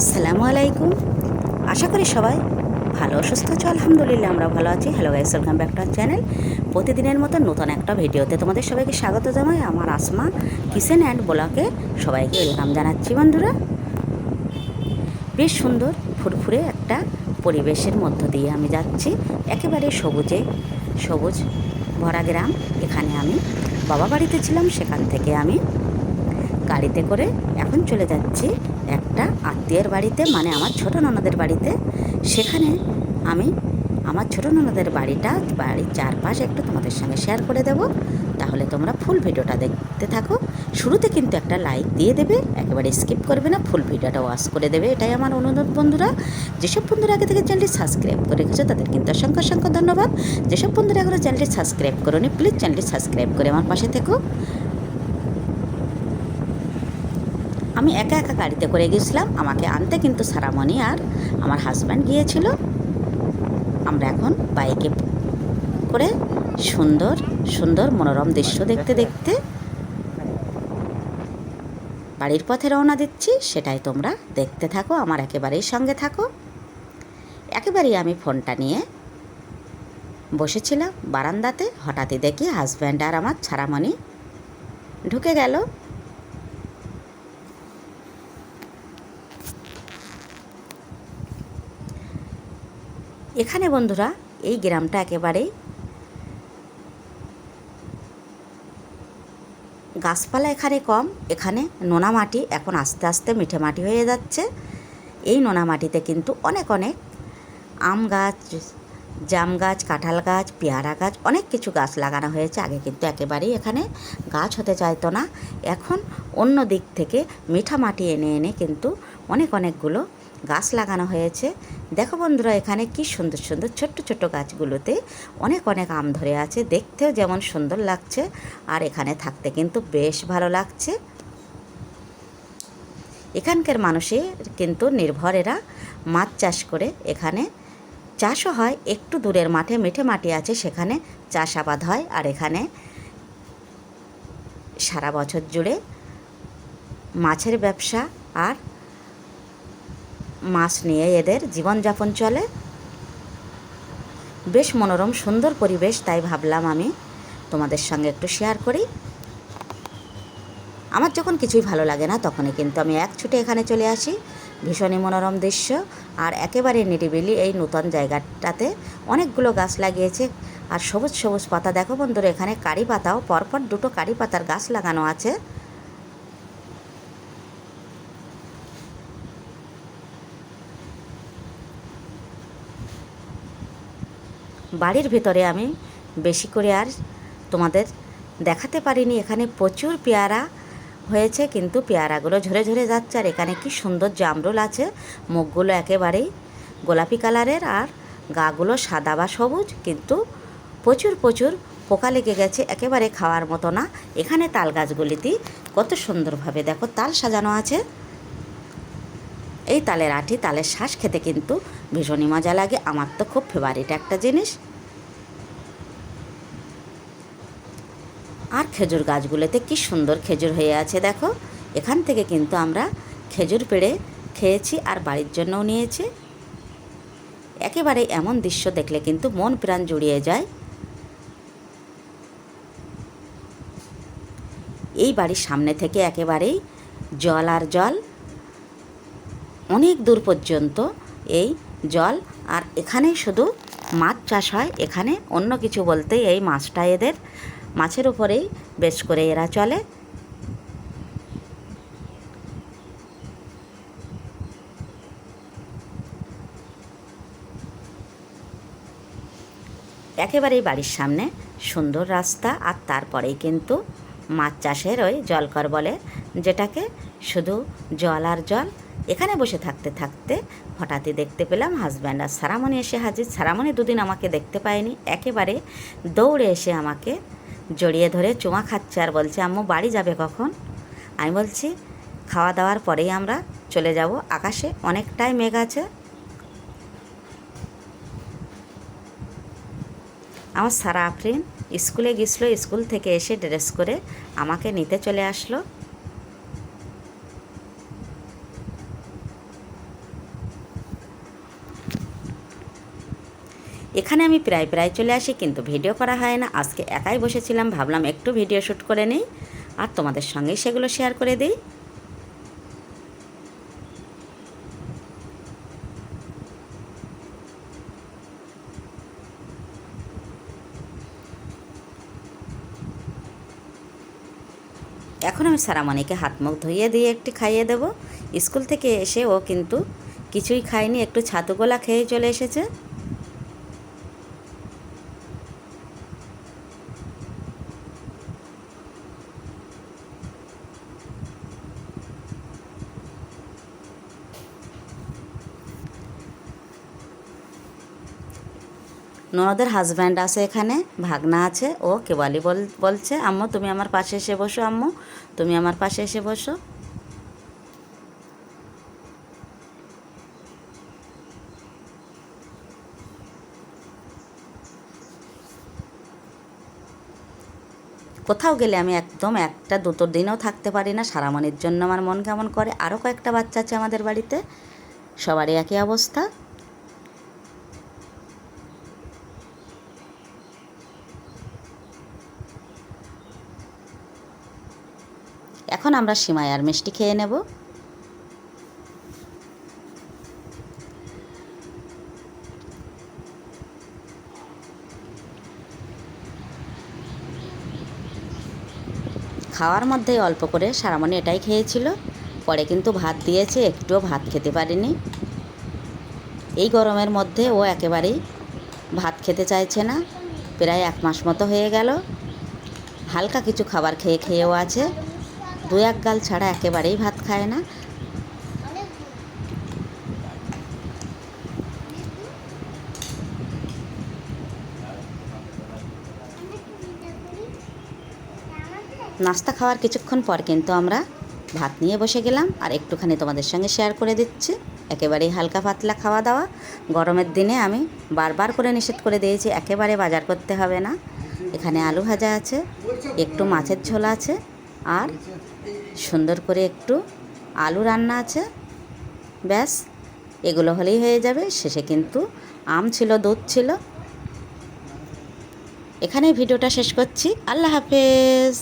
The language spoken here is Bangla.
আসসালামু আলাইকুম। আশা করি সবাই ভালো, সুস্থ আছো। আলহামদুলিল্লাহ, আমরা ভালো আছি। Hello guys welcome back to channel প্রতিদিনের মতো নতুন একটা ভিডিওতে তোমাদের সবাইকে স্বাগত জানাই। আমার আসমা, কিচেন অ্যান্ড ব্লকে সবাইকে ওয়েলকাম জানাচ্ছি বন্ধুরা। বেশ সুন্দর, ফুরফুরে একটা পরিবেশের মধ্য দিয়ে আমি যাচ্ছি। একেবারে সবুজে, সবুজ ভরা গ্রাম। এখানে আমি বাবা বাড়িতে ছিলাম, সেখান থেকে আমি গাড়িতে করে এখন চলে যাচ্ছি একটা আত্মীয়ের বাড়িতে মানে আমার ছোট ননদের বাড়িতে, সেখানে আমি আমার ছোট ননদের বাড়িটা, বাড়ির চারপাশ একটু তোমাদের সঙ্গে শেয়ার করে দেব। তাহলে তোমরা ফুল ভিডিওটা দেখতে থাকো। শুরুতে কিন্তু একটা লাইক দিয়ে দেবে, একেবারে স্কিপ করবে না ফুল ভিডিওটা ওয়াশ করে দেবে। এটাই আমার অনুরোধ বন্ধুরা। যেসব বন্ধুরা আগে থেকে চ্যানেলটি সাবস্ক্রাইব করে রেখেছো, তাদের কিন্তু অসংখ্য অসংখ্য ধন্যবাদ। যেসব বন্ধুরা এখনও চ্যানেলটি সাবস্ক্রাইব করোনি প্লিজ চ্যানেলটি সাবস্ক্রাইব করে আমার পাশে থেকো। আমি একা একা গাড়িতে করে গেছিলাম আমাকে আনতে কিন্তু সারামণি আর আমার হাজব্যান্ড গিয়েছিল। আমরা এখন বাইকে করে সুন্দর সুন্দর মনোরম দৃশ্য দেখতে দেখতে বাড়ির পথে রওনা দিচ্ছি সেটাই তোমরা দেখতে থাকো আমার একেবারেই সঙ্গে থাকো। একেবারেই আমি ফোনটা নিয়ে বসেছিলাম বারান্দাতে হঠাৎই দেখি হাজব্যান্ড আর আমার ছাড়ামণি ঢুকে গেল। এখানে বন্ধুরা, এই গ্রামটা একেবারেই গাছপালা এখানে কম, এখানে নোনা মাটি এখন আস্তে আস্তে মিঠে মাটি হয়ে যাচ্ছে। এই নোনা মাটিতে কিন্তু অনেক অনেক আম গাছ, জাম গাছ, কাঁঠাল গাছ, পেয়ারা গাছ, অনেক কিছু গাছ লাগানো হয়েছে। আগে কিন্তু একেবারেই এখানে গাছ হতে চাইতো না। এখন অন্য দিক থেকে মিঠা মাটি এনে এনে কিন্তু অনেক অনেকগুলো গাছ লাগানো হয়েছে। দেখো বন্ধুরা, এখানে কি সুন্দর সুন্দর ছোট্ট ছোট্ট গাছগুলোতে অনেক অনেক আম ধরে আছে। দেখতেও যেমন সুন্দর লাগছে। আর এখানে থাকতে কিন্তু বেশ ভালো লাগছে। এখানকার মানুষের কিন্তু নির্ভরেরা মাছ চাষ করে। এখানে চাষও হয়, একটু দূরের মাঠে মিঠে মাটি আছে, সেখানে চাষাবাদ হয়। আর এখানে সারা বছর জুড়ে মাছের ব্যবসা আর মাছ নিয়ে এদের জীবনযাপন চলে। বেশ মনোরম, সুন্দর পরিবেশ, তাই ভাবলাম আমি তোমাদের সঙ্গে একটু শেয়ার করি। আমার যখন কিছুই ভালো লাগে না, তখনই কিন্তু আমি এক ছুটে এখানে চলে আসি। ভীষণই মনোরম দৃশ্য। আর একেবারে নিরিবিলি এই নূতন জায়গাটাতে অনেকগুলো গাছ লাগিয়েছে। আর সবুজ সবুজ পাতা। দেখো বন্ধুরা, এখানে কারি পাতাও, পরপর দুটো কারি পাতার গাছ লাগানো আছে। বাড়ির ভিতরে আমি বেশি করে আর তোমাদের দেখাতে পারিনি। এখানে প্রচুর পেয়ারা হয়েছে, কিন্তু পেয়ারাগুলো ঝরে ঝরে যাচ্ছে। আর এখানে কি সুন্দর জামরুল আছে, মুখগুলো একেবারেই গোলাপি কালারের আর গাগুলো সাদা বা সবুজ, কিন্তু প্রচুর প্রচুর পোকা লেগে গেছে, একেবারে খাওয়ার মতো না। এখানে তাল গাছগুলিতে কত সুন্দরভাবে দেখো তাল সাজানো আছে। এই তালের আঠি তালের শ্বাস খেতে কিন্তু ভীষণই মজা লাগে। আমার তো খুব ফেভারিট একটা জিনিস। আর খেজুর গাছগুলোতে কি সুন্দর খেজুর হয়ে আছে দেখো। এখান থেকে কিন্তু আমরা খেজুর পেড়ে খেয়েছি আর বাড়ির জন্যও নিয়েছি। একেবারে এমন দৃশ্য দেখলে কিন্তু মন প্রাণ জুড়িয়ে যায়। এই বাড়ির সামনে থেকে একেবারেই জল আর জল। অনেক দূর পর্যন্ত এই জল আর এখানেই শুধু মাছ চাষ হয়, এখানে অন্য কিছু বলতে এই মাছটা এদের মাছের উপরেই বেশ করে এরা চলে। একেবারেই বাড়ির সামনে, সুন্দর রাস্তা আর তারপরেই কিন্তু মাছ চাষের ওই জলকর বলে, যেটাকে শুধু জল আর জল, এখানে বসে থাকতে থাকতে হঠাৎই দেখতে পেলাম হাজব্যান্ড আর সারামণি এসে হাজির। সারামণি দুদিন আমাকে দেখতে পায়নি, একেবারে দৌড়ে এসে আমাকে জড়িয়ে ধরে চুমা খাচ্ছে আর বলছে, আম্মু, বাড়ি যাবে কখন? আমি বলছি, খাওয়া দাওয়ার পরেই আমরা চলে যাব। আকাশে অনেকটাই মেঘ আছে। আমার সারা আফরিন স্কুলে গেছিল স্কুল থেকে এসে ড্রেস করে আমাকে নিতে চলে আসলো। এখানে আমি প্রায় প্রায় চলে আসি, কিন্তু ভিডিও করা হয় না। আজকে একাই বসেছিলাম, ভাবলাম একটু ভিডিও শ্যুট করে নিই। আর তোমাদের সঙ্গেই সেগুলো শেয়ার করে দিই। এখন আমি সারামণিকে হাত মুখ ধুইয়ে দিয়ে একটু খাইয়ে দেবো। স্কুল থেকে এসে ও কিন্তু কিছুই খায়নি, একটু ছাতু গোলা খেয়ে চলে এসেছে। ননদের হাজব্যান্ড আছে এখানে, ভাগনা আছে, ও কেবালি বল, বলছে, আম্মু, তুমি আমার পাশে এসে বসো, আম্মু, তুমি আমার পাশে এসে বসো। কোথাও গেলে আমি একদম একটা, দুটো দিনও থাকতে পারি না সারামণির জন্য আমার মন কেমন করে। আরও কয়েকটা বাচ্চা আছে আমাদের বাড়িতে, সবারই একই অবস্থা। এখন আমরা সিমাই আর মিষ্টি খেয়ে নেব। খাওয়ার মধ্যে অল্প করে সারামণি এটাই খেয়েছিল, পরে কিন্তু ভাত দিয়েছে, একটুও ভাত খেতে পারিনি। এই গরমের মধ্যে ও একেবারেই ভাত খেতে চাইছে না, প্রায় এক মাস মতো হয়ে গেল। হালকা কিছু খাবার খেয়ে খেয়েও আছে। দু এক গাল ছাড়া একেবারেই ভাত খায় না। নাস্তা খাওয়ার কিছুক্ষণ পর কিন্তু আমরা ভাত নিয়ে বসে গেলাম আর একটুখানি তোমাদের সঙ্গে শেয়ার করে দিচ্ছি। একেবারেই হালকা পাতলা খাওয়া দাওয়া। গরমের দিনে আমি বারবার করে নিষেধ করে দিয়েছি, একেবারে বাজার করতে হবে না। এখানে আলু ভাজা আছে, একটু মাছের ঝোল আছে আর সুন্দর করে একটু আলু রান্না আছে। ব্যাস, এগুলো হলেই হয়ে যাবে। শেষে কিন্তু আম ছিল, দুধ ছিল। এখানে ভিডিওটা শেষ করছি। আল্লাহ হাফেজ।